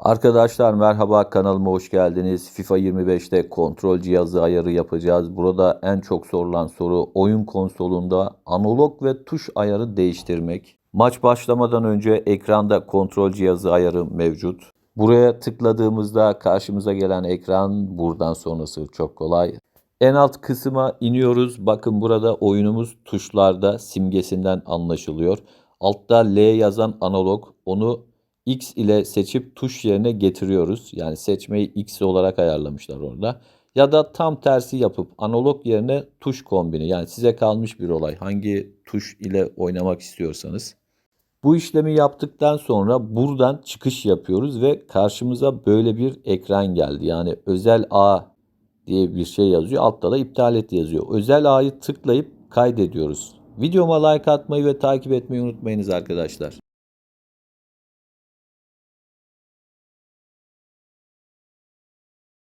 Arkadaşlar merhaba kanalıma hoş geldiniz. FIFA 25'te kontrol cihazı ayarı yapacağız. Burada en çok sorulan soru oyun konsolunda analog ve tuş ayarı değiştirmek. Maç başlamadan önce ekranda kontrol cihazı ayarı mevcut. Buraya tıkladığımızda karşımıza gelen ekran buradan sonrası çok kolay. En alt kısma iniyoruz. Bakın burada oyunumuz tuşlarda simgesinden anlaşılıyor. Altta L yazan analog onu X ile seçip tuş yerine getiriyoruz. Yani seçmeyi X olarak ayarlamışlar orada. Ya da tam tersi yapıp analog yerine tuş kombini yani size kalmış bir olay. Hangi tuş ile oynamak istiyorsanız. Bu işlemi yaptıktan sonra buradan çıkış yapıyoruz ve karşımıza böyle bir ekran geldi. Yani özel A diye bir şey yazıyor. Altta da iptal et yazıyor. Özel A'yı tıklayıp kaydediyoruz. Videoma like atmayı ve takip etmeyi unutmayınız arkadaşlar.